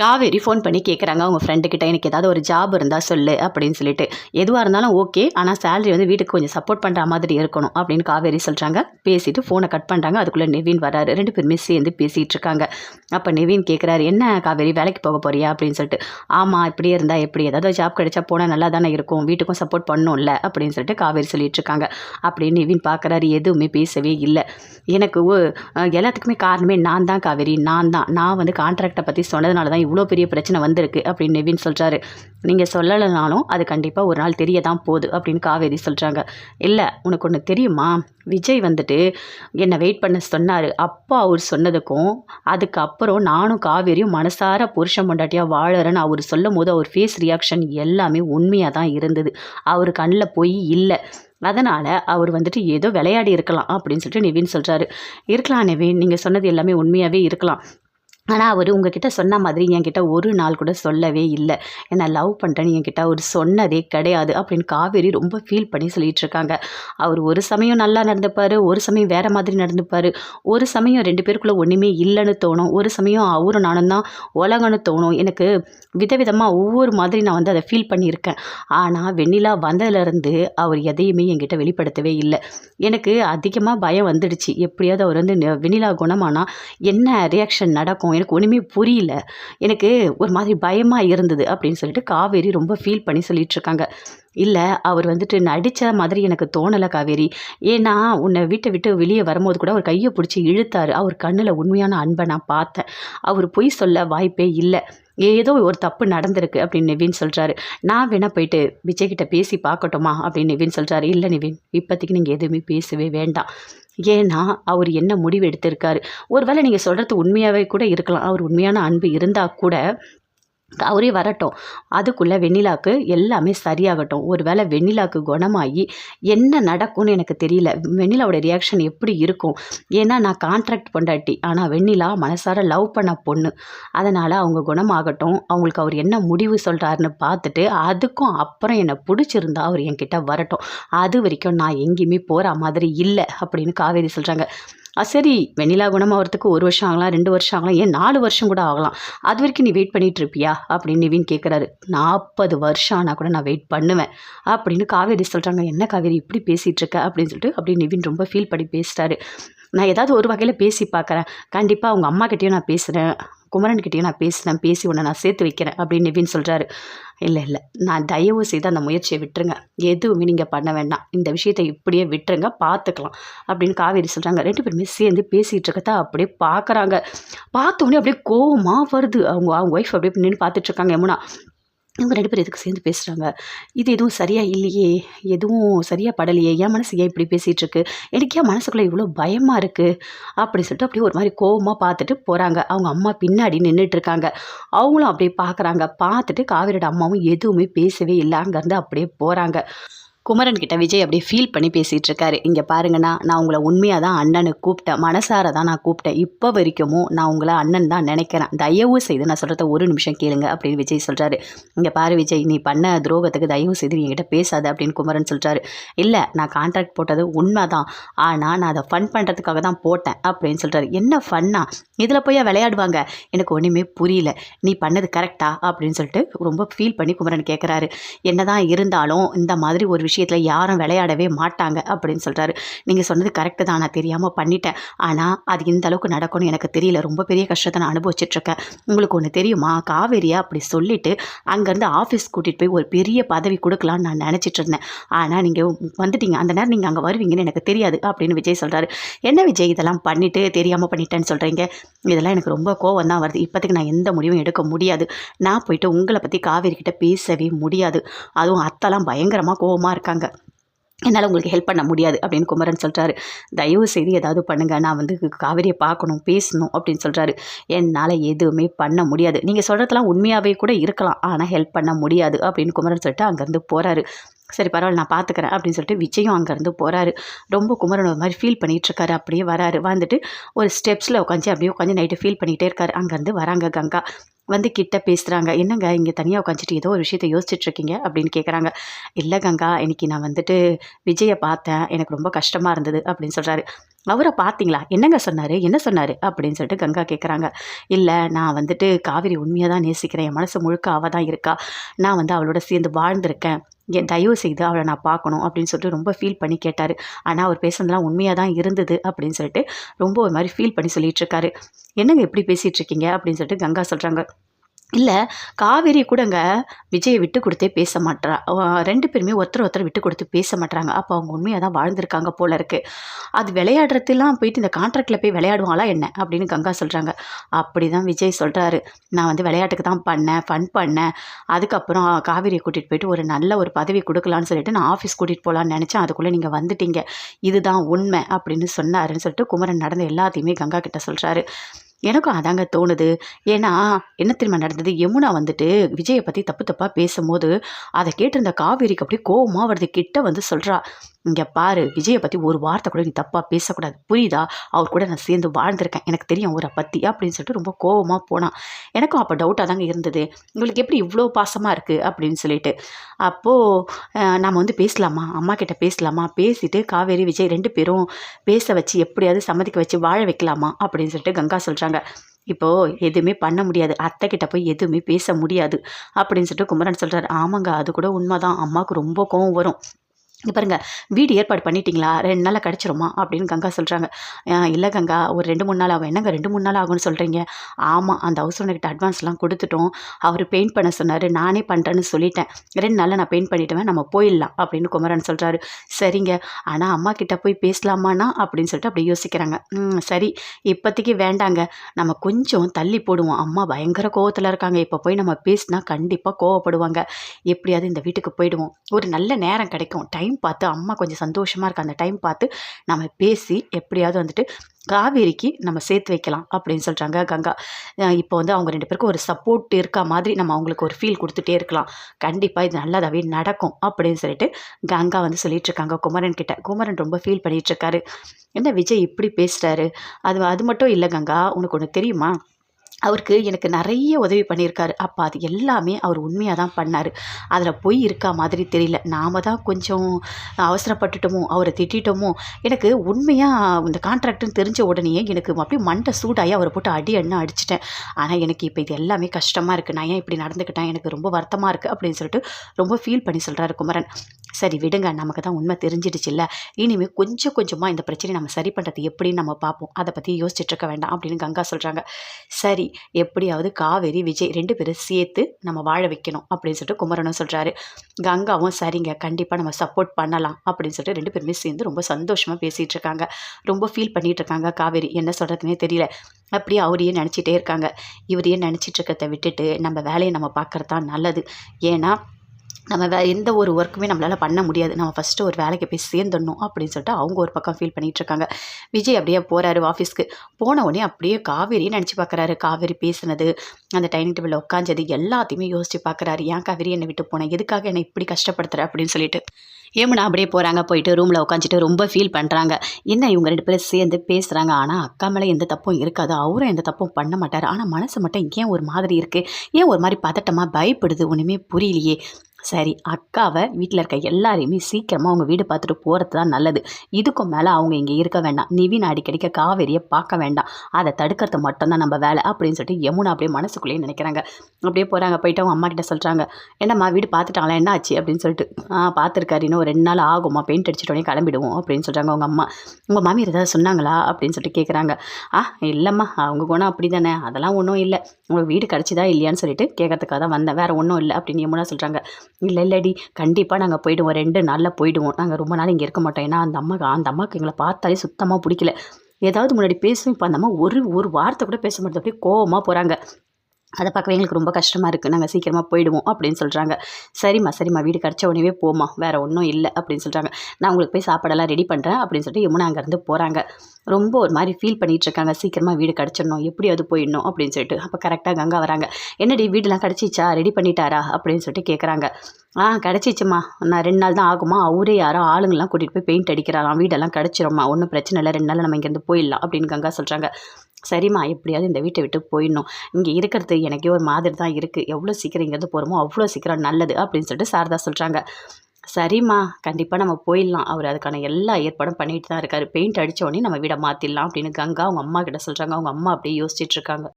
Kaveri phone பண்ணி கேட்குறாங்க அவங்க ஃப்ரெண்டுக்கிட்ட எனக்கு ஏதாவது ஒரு ஜாப் இருந்தால் சொல்லு அப்படின்னு சொல்லிட்டு. எதுவாக இருந்தாலும் ஓகே ஆனால் சேலரி வந்து வீட்டுக்கு கொஞ்சம் சப்போர்ட் பண்ணுற மாதிரி இருக்கணும் அப்படின்னு காவேரி சொல்கிறாங்க பேசிட்டு ஃபோனை கட் பண்ணுறாங்க அதுக்குள்ளே நெவின் வராரு. ரெண்டு பேருமே சேர்ந்து பேசிகிட்டு இருக்காங்க. அப்போ நெவின் கேட்குறாரு என்ன காவேரி வேலைக்கு போக போறியா? அப்படின்னு சொல்லிட்டு ஆமாம் இப்படியே இருந்தால் எப்படி? ஏதாவது ஜாப் கிடைச்சா போனால் நல்லா தானே இருக்கும். வீட்டுக்கும் சப்போர்ட் பண்ணும்ல? அப்படின்னு சொல்லிட்டு காவேரி சொல்லிட்டு இருக்காங்க. அப்படின்னு நெவின் பார்க்குறாரு எதுவுமே பேசவே இல்லை. எனக்கு எல்லாத்துக்குமே காரணமே நான் தான் காவேரி. நான் தான். நான் வந்து கான்ட்ராக்டை பற்றி சொன்னதுனால தான் இவ்வளோ பெரிய பிரச்சனை வந்திருக்கு அப்படின்னு நெவின் சொல்கிறாரு நீங்கள் சொல்லலைனாலும் அது கண்டிப்பாக ஒரு நாள் தெரிய தான் போகுது அப்படின்னு காவேரி சொல்கிறாங்க இல்லை உனக்கு ஒன்று தெரியுமா? விஜய் வந்துட்டு என்னை வெயிட் பண்ண சொன்னார். அப்பா அவர் சொன்னதுக்கும் அதுக்கப்புறம் நானும் காவேரியும் மனசார புருஷன் பொண்டாட்டியாக வாழறேன்னு அவர் சொல்லும் போது அவர் ஃபேஸ் ரியாக்ஷன் எல்லாமே உண்மையாக தான் இருந்தது. அவர் கண்ணில் போய் இல்லை. அதனால் அவர் வந்துட்டு ஏதோ விளையாடி இருக்கலாம் அப்படின்னு சொல்லிட்டு நிவின் சொல்கிறாரு இருக்கலாம் நிவின் நீங்கள் சொன்னது எல்லாமே உண்மையாகவே இருக்கலாம். ஆனால் அவர் உங்ககிட்ட சொன்ன மாதிரி என்கிட்ட ஒரு நாள் கூட சொல்லவே இல்லை. என்னை லவ் பண்ணுறேன்னு என்கிட்ட அவர் சொன்னதே கிடையாது அப்படின்னு காவேரி ரொம்ப ஃபீல் பண்ணி சொல்லிட்டு இருக்காங்க அவர் ஒரு சமயம் நல்லா நடந்துப்பார் ஒரு சமயம் வேறு மாதிரி நடந்துப்பார். ஒரு சமயம் ரெண்டு பேருக்குள்ளே ஒன்றுமே இல்லைன்னு தோணும். ஒரு சமயம் அவரும் நானும் தான் உலகம்னு தோணும். எனக்கு விதவிதமாக ஒவ்வொரு மாதிரி நான் வந்து அதை ஃபீல் பண்ணியிருக்கேன். ஆனால் வெண்ணிலா வந்ததுலேருந்து அவர் எதையுமே என்கிட்ட வெளிப்படுத்தவே இல்லை. எனக்கு அதிகமாக பயம் வந்துடுச்சு. எப்படியாவது அவர் வந்து வெண்ணிலா குணமானால் என்ன ரியாக்ஷன் நடக்கும்? எனக்கு ஒன்றுமே புரியல. எனக்கு ஒரு மாதிரி பயமாக இருந்தது அப்படின்னு சொல்லிட்டு காவேரி ரொம்ப ஃபீல் பண்ணி சொல்லிகிட்ருக்காங்க இல்லை அவர் வந்துட்டு நடித்த மாதிரி எனக்கு தோணலை காவேரி. ஏன்னா உன்னை வீட்டை விட்டு வெளியே வரும்போது கூட அவர் கையை பிடிச்சி இழுத்தார். அவர் கண்ணில் உண்மையான அன்பை நான் பார்த்தேன். அவர் பொய் சொல்ல வாய்ப்பே இல்லை. ஏதோ ஒரு தப்பு நடந்திருக்கு அப்படின்னு நிவின் சொல்கிறாரு நான் வேணால் போயிட்டு விஜய்கிட்ட பேசி பார்க்கட்டுமா அப்படின்னு நிவின் சொல்கிறாரு இல்லை நிவின் இப்போதைக்கு நீங்கள் எதுவுமே பேசவே வேண்டாம். ஏன்னா அவர் என்ன முடிவு எடுத்திருக்காரு? ஒருவேளை நீங்கள் சொல்கிறது உண்மையாகவே கூட இருக்கலாம். அவர் உண்மையான அன்பு இருந்தால் கூட அவரே வரட்டும். அதுக்குள்ளே வெண்ணிலாக்கு எல்லாமே சரியாகட்டும். ஒருவேளை வெண்ணிலாக்கு குணமாகி என்ன நடக்கும்னு எனக்கு தெரியல. வெண்ணிலாவோட ரியாக்ஷன் எப்படி இருக்கும்? ஏன்னா நான் கான்ட்ராக்ட் பொண்டாட்டி. ஆனால் வெண்ணிலா மனசார லவ் பண்ண பொண்ணு. அதனால் அவங்க குணமாகட்டும். அவங்களுக்கு அவர் என்ன முடிவு சொல்கிறாருன்னு பார்த்துட்டு அதுக்கும் அப்புறம் என்னை பிடிச்சிருந்தா அவர் என்கிட்ட வரட்டும். அது வரைக்கும் நான் எங்கேயுமே போகிற மாதிரி இல்லை அப்படின்னு காவேரி சொல்கிறாங்க சரி வெண்ணிலா குணமாகறதுக்கு ஒரு வருஷம் ஆகலாம் ரெண்டு வருஷம் ஆகலாம் ஏன் நாலு வருஷம் கூட ஆகலாம். அது வரைக்கும் நீ வெயிட் பண்ணிகிட்டு இருப்பியா? அப்படின்னு நிவின் கேட்குறாரு நாற்பது வருஷம் ஆனால் கூட நான் வெயிட் பண்ணுவேன். அப்படின்னு காவேரி சொல்கிறாங்க என்ன காவேரி இப்படி பேசிகிட்டு இருக்க? அப்படின்னு சொல்லிட்டு அப்படி நிவின் ரொம்ப ஃபீல் பண்ணி பேசிட்டாரு நான் ஏதாவது ஒரு வகையில் பேசி பார்க்குறேன். கண்டிப்பாக அவங்க அம்மாக்கிட்டேயும் நான் பேசுகிறேன் குமரன்கிட்டயும் நான் பேசினேன் பேசி உன்னை நான் சேர்த்து வைக்கிறேன் அப்படின்னு நிவின் சொல்கிறாரு இல்லை இல்லை நான் தயவு செய்து அந்த முயற்சியை விட்டுருங்க. எதுவுமே நீங்கள் பண்ண வேண்டாம். இந்த விஷயத்தை இப்படியே விட்டுருங்க பார்த்துக்கலாம் அப்படின்னு காவேரி சொல்கிறாங்க ரெண்டு பேருமே சேர்ந்து பேசிகிட்டு இருக்கதா அப்படியே பார்க்குறாங்க பார்த்தோன்னே அப்படியே கோவமாக வருது. அவங்க அவங்க ஒய்ஃப் அப்படியே நின்று பார்த்துட்ருக்காங்க யமுனா. இவங்க ரெண்டு பேரும் எதுக்கு சேர்ந்து பேசுகிறாங்க இது எதுவும் சரியாக இல்லையே? எதுவும் சரியாக படலையே? என் மனசு ஏன் இப்படி பேசிகிட்டு இருக்கு எனக்கு மனசுக்குள்ளே இவ்வளோ பயமாக இருக்குது அப்படி சொல்லிட்டு அப்படியே ஒரு மாதிரி கோவமாக பார்த்துட்டு போகிறாங்க அவங்க அம்மா பின்னாடி நின்றுட்டு இருக்காங்க அவங்களும் அப்படியே பார்க்குறாங்க. பார்த்துட்டு காவிரியோட அம்மாவும் எதுவுமே பேசவே இல்லை. அங்கேருந்து அப்படியே போகிறாங்க குமரன் கிட்ட விஜய் அப்படியே ஃபீல் பண்ணி பேசிகிட்டு இருக்காரு இங்கே பாருங்கண்ணா நான் உங்களை உண்மையாக தான் அண்ணனை கூப்பிட்டேன். மனசார தான் நான் கூப்பிட்டேன். இப்போ வரைக்கும் நான் உங்களை அண்ணன் தான் நினைக்கிறேன். தயவு செய்து நான் சொல்கிறத ஒரு நிமிஷம் கேளுங்க அப்படின்னு விஜய் சொல்கிறாரு இங்கே பாரு விஜய் நீ பண்ண துரோகத்துக்கு தயவு செய்து நீ என்கிட்ட பேசாத அப்படின்னு குமரன் சொல்கிறாரு இல்லை நான் கான்ட்ராக்ட் போட்டது உண்மை தான் ஆனால் நான் அதை ஃபன் பண்ணுறதுக்காக தான் போட்டேன் அப்படின்னு சொல்கிறாரு என்ன ஃபன்னா இதில் போய் விளையாடுவாங்க? எனக்கு ஒன்றுமே புரியல. நீ பண்ணது கரெக்டா அப்படின்னு சொல்லிட்டு ரொம்ப ஃபீல் பண்ணி குமரன் கேட்குறாரு என்னதான் இருந்தாலும் இந்த மாதிரி ஒரு விஷயம் விஷயத்தில் யாரும் விளையாடவே மாட்டாங்க அப்படின்னு சொல்கிறாரு நீங்கள் சொன்னது கரெக்டு தான். நான் தெரியாமல் பண்ணிட்டேன். ஆனால் அது இந்த அளவுக்கு நடக்கும்னு எனக்கு தெரியல. ரொம்ப பெரிய கஷ்டத்தை நான் அனுபவிச்சிட்ருக்கேன். உங்களுக்கு ஒன்று தெரியுமா? காவேரியா அப்படி சொல்லிட்டு அங்கேருந்து ஆஃபீஸ் கூட்டிகிட்டு போய் ஒரு பெரிய பதவி கொடுக்கலான்னு நான் நினச்சிட்டு இருந்தேன் ஆனால் நீங்கள் வந்துட்டீங்க. அந்த நேரம் நீங்கள் அங்கே வருவீங்கன்னு எனக்கு தெரியாது அப்படின்னு விஜய் சொல்கிறாரு என்ன விஜய் இதெல்லாம் பண்ணிவிட்டு தெரியாமல் பண்ணிட்டேன்னு சொல்கிறீங்க இதெல்லாம் எனக்கு ரொம்ப கோவம் தான் வருது. இப்போதைக்கு நான் எந்த முடிவும் எடுக்க முடியாது. நான் போயிட்டு உங்களை பற்றி காவேரி கிட்ட பேசவே முடியாது. அதுவும் அத்தெல்லாம் பயங்கரமாக கோவமாக இருக்காங்க. என்னால் உங்களுக்கு ஹெல்ப் பண்ண முடியாது அப்படின்னு குமரன் சொல்கிறாரு தயவு செய்து ஏதாவது பண்ணுங்கள் நான் வந்து காவேரியை பார்க்கணும் பேசணும் அப்படின்னு சொல்கிறாரு என்னால் எதுவுமே பண்ண முடியாது. நீங்கள் சொல்கிறதெல்லாம் உண்மையாகவே கூட இருக்கலாம். ஆனால் ஹெல்ப் பண்ண முடியாது அப்படின்னு குமரன் சொல்லிட்டு அங்கேருந்து போகிறாரு சரி பரவாயில்ல நான் பார்த்துக்கிறேன் அப்படின்னு சொல்லிட்டு விஜயும் அங்கேருந்து போகிறாரு ரொம்ப குமரன் ஒரு மாதிரி ஃபீல் பண்ணிகிட்ருக்காரு அப்படியே வராரு. வந்துட்டு ஒரு ஸ்டெப்ஸில் உட்காந்து அப்படியே உட்காந்து நைட்டு ஃபீல் பண்ணிகிட்டே இருக்காரு. அங்கேருந்து வராங்க கங்கா. வந்து கிட்ட பேசுகிறாங்க என்னங்க இங்கே தனியாக உட்காந்துட்டு ஏதோ ஒரு விஷயத்தை யோசிச்சுட்ருக்கீங்க? அப்படின்னு கேட்குறாங்க இல்லை கங்கா இன்னைக்கு நான் வந்துட்டு விஜயை பார்த்தேன். எனக்கு ரொம்ப கஷ்டமாக இருந்தது அப்படின்னு சொல்கிறாரு அவரை பார்த்தீங்களா? என்னங்க சொன்னார்? என்ன சொன்னார்? அப்படின்னு சொல்லிட்டு கங்கா கேட்குறாங்க இல்லை நான் வந்துட்டு காவிரி உண்மையாக தான் நேசிக்கிறேன். என் மனசு முழுக்க அவள் தான் இருக்கா. நான் வந்து அவளோட சேர்ந்து வாழ்ந்திருக்கேன். என் தயவு செய்து அவளை நான் பார்க்கணும் அப்படின்னு சொல்லிட்டு ரொம்ப ஃபீல் பண்ணி கேட்டார். ஆனால் அவர் பேசுனதுலாம் உண்மையாக தான் இருந்தது அப்படின்னு சொல்லிட்டு ரொம்ப ஒரு மாதிரி ஃபீல் பண்ணி சொல்லிட்டு இருக்காரு. என்னங்க எப்படி பேசிகிட்டு இருக்கீங்க? அப்படின்னு சொல்லிட்டு கங்கா சொல்கிறாங்க இல்லை காவேரி கூடங்க விஜயை விட்டு கொடுத்தே பேச மாட்டா ரெண்டு பேருமே ஒருத்தர் ஒருத்தர் விட்டு கொடுத்து பேச மாட்றாங்க. அப்போ அவங்க உண்மையாக தான் வாழ்ந்திருக்காங்க போல இருக்குது அது விளையாடுறதுலாம் போயிட்டு இந்த கான்ட்ராக்டில் போய் விளையாடுவாங்களா என்ன? அப்படின்னு கங்கா சொல்கிறாங்க அப்படி தான் விஜய் சொல்கிறாரு நான் வந்து விளையாட்டுக்கு தான் பண்ணேன் ஃபன் பண்ணேன். அதுக்கப்புறம் காவேரியை கூட்டிகிட்டு போயிட்டு ஒரு நல்ல ஒரு பதவி கொடுக்கலான்னு சொல்லிட்டு நான் ஆஃபீஸ் கூட்டிகிட்டு போகலான்னு நினச்சேன். அதுக்குள்ளே நீங்கள் வந்துட்டீங்க. இதுதான் உண்மை அப்படின்னு சொன்னாருன்னு சொல்லிட்டு குமரன் நடந்த எல்லாத்தையுமே கங்கா கிட்ட சொல்கிறாரு எனக்கும் அதாங்க தோணுது. ஏன்னா என்ன திரும்ப நடந்தது? யமுனா வந்துட்டு விஜயை பற்றி தப்பு தப்பாக பேசும்போது அதை கேட்டிருந்த காவேரிக்கு அப்படியே கோவமாக வருது. கிட்ட வந்து சொல்கிறா இங்கே பாரு விஜயை பற்றி ஒரு வார்த்தை கூட நீ தப்பாக பேசக்கூடாது. புரியுதா? அவர் கூட நான் சேர்ந்து வாழ்ந்திருக்கேன். எனக்கு தெரியும் அவரை பற்றி அப்படின்னு சொல்லிட்டு ரொம்ப கோவமாக போனான் எனக்கும் அப்போ டவுட்டாக தாங்க இருந்தது. உங்களுக்கு எப்படி இவ்வளோ பாசமாக இருக்குது அப்படின்னு சொல்லிட்டு. அப்போது நாம் வந்து பேசலாமா? அம்மா கிட்ட பேசலாமா? பேசிட்டு காவேரி விஜய் ரெண்டு பேரும் பேச வச்சு எப்படியாவது சம்மதிக்க வச்சு வாழ வைக்கலாமா? அப்படின்னு சொல்லிட்டு கங்கா சொல்கிறாங்க இப்போது எதுவுமே பண்ண முடியாது. அத்தை கிட்ட போய் எதுவுமே பேச முடியாது. அப்படின்னு சொல்லிட்டு குமரன் சொல்கிறாரு ஆமாங்க அது கூட உண்மைதான். அம்மாவுக்கு ரொம்ப கோவம் வரும். இங்க பாருங்க வீடு ஏற்பாடு பண்ணிட்டீங்களா? ரெண்டு நாளில் கிடச்சிருமா? அப்படின்னு கங்கா சொல்கிறாங்க இல்லை கங்கா ஒரு ரெண்டு மூணு நாள் ஆகும். என்னங்க ரெண்டு மூணு நாள் ஆகும்னு சொல்கிறீங்க ஆமாம் அந்த ஹவுஸ் ஓனர்கிட்ட அட்வான்ஸ்லாம் கொடுத்துட்டோம். அவர் பெயிண்ட் பண்ண சொன்னார். நானே பண்ணுறேன்னு சொல்லிட்டேன். ரெண்டு நாளில் நான் பெயிண்ட் பண்ணிவிடுவேன் நம்ம போயிடலாம் அப்படின்னு குமரன் சொல்கிறாரு சரிங்க. ஆனால் அம்மா கிட்டே போய் பேசலாமாண்ணா? அப்படின்னு சொல்லிட்டு அப்படி யோசிக்கிறாங்க. ம் சரி. இப்போதைக்கு வேண்டாங்க. நம்ம கொஞ்சம் தள்ளி போடுவோம். அம்மா பயங்கர கோவத்தில் இருக்காங்க. இப்போ போய் நம்ம பேசினா கண்டிப்பாக கோவப்படுவாங்க. எப்படியாவது இந்த வீட்டுக்கு போயிடுவோம். ஒரு நல்ல நேரம் கிடைக்கும். டைம் டைம் பார்த்து அம்மா கொஞ்சம் சந்தோஷமாக இருக்க அந்த டைம் பார்த்து நம்ம பேசி எப்படியாவது வந்துட்டு காவேரிக்கு நம்ம சேர்த்து வைக்கலாம் அப்படின்னு சொல்கிறாங்க கங்கா. இப்போ வந்து அவங்க ரெண்டு பேருக்கும் ஒரு சப்போர்ட் இருக்கா மாதிரி நம்ம அவங்களுக்கு ஒரு ஃபீல் கொடுத்துட்டே இருக்கலாம். கண்டிப்பாக இது நல்லதாகவே நடக்கும் அப்படின்னு சொல்லிட்டு கங்கா வந்து சொல்லிட்டு இருக்காங்க குமரன் கிட்ட. குமரன் ரொம்ப ஃபீல் பண்ணிகிட்டு இருக்காரு. என்ன விஜய் இப்படி பேசுகிறாரு அது அது மட்டும் இல்லை கங்கா உனக்கு ஒன்று தெரியுமா? அவருக்கு எனக்கு நிறைய உதவி பண்ணியிருக்காரு. அப்போ அது எல்லாமே அவர் உண்மையாக தான் பண்ணார். அதில் பொய் இருக்கா மாதிரி தெரியல. நாம தான் கொஞ்சம் அவசரப்பட்டுட்டோமோ அவரை திட்டிட்டோமோ எனக்கு உண்மையாக இந்த கான்ட்ராக்ட்னு தெரிஞ்ச உடனே எனக்கு அப்படியே மண்டை சூடாகி அவரை போட்டு அடி அண்ணா அடிச்சிட்டேன். ஆனால் எனக்கு இப்போ இது எல்லாமே கஷ்டமாக இருக்குது நான் ஏன் இப்படி நடந்துக்கிட்டேன்? எனக்கு ரொம்ப வருத்தமாக இருக்குது அப்படின்னு சொல்லிட்டு ரொம்ப ஃபீல் பண்ணி சொல்கிறாரு குமரன். சரி விடுங்க. நமக்கு தான் உண்மை தெரிஞ்சிடுச்சுல்ல. இனிமேல் கொஞ்சம் கொஞ்சமாக இந்த பிரச்சனையை நம்ம சரி பண்ணுறது எப்படின்னு நம்ம பார்ப்போம். அதை பற்றி யோசிச்சுட்டு இருக்க வேண்டாம் அப்படின்னு கங்கா சொல்கிறாங்க சரி எப்படியாவது காவேரி விஜய் ரெண்டு பேரும் சேர்த்து நம்ம வாழ வைக்கணும் அப்படின்னு சொல்லிட்டு குமரனும் சொல்கிறாரு கங்காவும் சரிங்க கண்டிப்பாக நம்ம சப்போர்ட் பண்ணலாம் அப்படின்னு சொல்லிட்டு ரெண்டு பேருமே சேர்ந்து ரொம்ப சந்தோஷமாக பேசிகிட்டு இருக்காங்க. ரொம்ப ஃபீல் பண்ணிகிட்டு இருக்காங்க காவேரி. என்ன சொல்கிறதுனே தெரியல. அப்படியே அவரையே நினச்சிட்டே இருக்காங்க. இவரையே நினச்சிட்டு இருக்கிறத விட்டுட்டு நம்ம வேலையை நம்ம பார்க்குறது தான் நல்லது. ஏன்னா நம்ம வே எந்த ஒரு ஒர்க்குமே நம்மளால் பண்ண முடியாது. நம்ம ஃபஸ்ட்டு ஒரு வேலைக்கு போய் சேர்ந்துடணும் அப்படின்னு சொல்லிட்டு அவங்க ஒரு பக்கம் ஃபீல் பண்ணிகிட்ருக்காங்க விஜய் அப்படியே போகிறாரு ஆஃபீஸ்க்கு போன உடனே அப்படியே காவேரியை நினச்சி பார்க்குறாரு காவேரி பேசுனது அந்த டைனிங் டேபிளில் உட்காந்தது எல்லாத்தையுமே யோசித்து பார்க்குறாரு ஏன் காவேரி என்னை விட்டு போனேன் எதுக்காக என்னை இப்படி கஷ்டப்படுத்துற? அப்படின்னு சொல்லிட்டு. ஏமுனா அப்படியே போகிறாங்க போயிட்டு ரூமில் உட்காந்துட்டு ரொம்ப ஃபீல் பண்ணுறாங்க என்ன இவங்க ரெண்டு பேரும் சேர்ந்து பேசுகிறாங்க ஆனால் அக்கா மேலே எந்த தப்பும் இருக்காது. அவரும் எந்த தப்பும் பண்ண மாட்டார். ஆனால் மனசு மட்டும் ஏன் ஒரு மாதிரி இருக்குது ஏன் ஒரு மாதிரி பதட்டமாக பயப்படுது? ஒன்றுமே புரியலையே. சரி அக்காவை வீட்டில் இருக்க எல்லாரையுமே சீக்கிரமாக அவங்க வீடு பார்த்துட்டு போகிறது தான் நல்லது. இதுக்கும் மேலே அவங்க இங்கே இருக்க வேண்டாம். நிவின் அடிக்கடிக்க காவேரியை பார்க்க வேண்டாம். அதை தடுக்கிறது மட்டும்தான் நம்ம வேலை அப்படின்னு சொல்லிட்டு யமுனா அப்படியே மனசுக்குள்ளேயே நினைக்கிறாங்க. அப்படியே போகிறாங்க போயிட்டு அவங்க அம்மா கிட்ட சொல்கிறாங்க என்னம்மா வீடு பார்த்துட்டாங்களா என்ன ஆச்சு? அப்படின்னு சொல்லிட்டு ஆ பார்த்துருக்காரு. இன்னும் ஒரு ரெண்டு நாள் ஆகுமா? பெயிண்ட் அடிச்சிட்டோடனே கிளம்பிடுவோம். அப்படின்னு சொல்கிறாங்க அவங்க அம்மா. உங்கள் மாமியார் ஏதாவது சொன்னாங்களா? அப்படின்னு சொல்லிட்டு கேட்குறாங்க ஆ இல்லைம்மா. அவங்க குணம் அப்படி தானே அதெல்லாம் ஒன்றும் இல்லை. உங்களுக்கு வீடு கிடச்சிதா இல்லையான்னு சொல்லிட்டு கேட்கறதுக்காக தான் வந்தேன். வேறு ஒன்றும் இல்லை. அப்படின்னு யமுனா சொல்கிறாங்க இல்லை இல்லடி. கண்டிப்பாக நாங்கள் போயிடுவோம். ரெண்டு நாளில் போயிடுவோம். நாங்கள் ரொம்ப நாள் இங்கே இருக்க மாட்டோம். ஏன்னா அந்த அம்மாக்கு அந்த அம்மாவுக்கு எங்களை பார்த்தாலே சுத்தமாக பிடிக்கல. ஏதாவது முன்னாடி பேசும் இப்போ அந்த அம்மா ஒரு ஒரு வார்த்தை கூட பேச மாட்டேது அப்படியே கோவமாக போகிறாங்க அதை பார்க்கவே எங்களுக்கு ரொம்ப கஷ்டமாக இருக்குது நாங்கள் சீக்கிரமாக போயிடுவோம் அப்படின்னு சொல்கிறாங்க சரிம்மா சரிம்மா வீடு கிடச்ச உடனே போமா வேறு ஒன்றும் இல்லை அப்படின்னு சொல்கிறாங்க நான் உங்களுக்கு போய் சாப்பாடெல்லாம் ரெடி பண்ணுறேன் அப்படின்னு சொல்லிட்டு யமுனா அங்கேருந்து போகிறாங்க ரொம்ப ஒரு மாதிரி ஃபீல் பண்ணிகிட்டு இருக்காங்க. சீக்கிரமாக வீடு கிடச்சிடணும் எப்படியாவது போயிடணும் அப்படின்னு சொல்லிட்டு. அப்போ கரெக்டாக கங்கா வராங்க. என்னடி வீடெலாம் கிடச்சிச்சா? ரெடி பண்ணிட்டாரா? அப்படின்னு சொல்லிட்டு கேட்குறாங்க ஆ கிடச்சிச்சுமா நான் ரெண்டு நாள் தான் ஆகுமா? அவரே யாரோ ஆளுங்கள்லாம் கூட்டிகிட்டு போய் பெயிண்ட் அடிக்கிறாராம் வீடெல்லாம் கிடச்சிரும்மா. ஒன்றும் பிரச்சனை இல்லை. ரெண்டு நாள் நம்ம இங்கேருந்து போயிடலாம் அப்படின்னு கங்கா சொல்கிறாங்க சரிம்மா எப்படியாவது இந்த வீட்டை விட்டு போயிடணும். இங்கே இருக்கிறது எனக்கே ஒரு மாதிரி தான் இருக்குது எவ்வளோ சீக்கிரம் இங்கேருந்து போகிறோமோ அவ்வளோ சீக்கிரம் நல்லது அப்படின்னு சொல்லிட்டு சாரதா சொல்கிறாங்க சரிம்மா கண்டிப்பாக நம்ம போயிடலாம். அவர் அதுக்கான எல்லா ஏற்பாடும் பண்ணிட்டு தான் இருக்காரு. பெயிண்ட் அடிச்ச உடனே நம்ம வீடை மாற்றிடலாம் அப்படின்னு கங்கா அவங்க அம்மா கிட்ட சொல்கிறாங்க அவங்க அம்மா அப்படியே யோசிச்சுட்டு இருக்காங்க.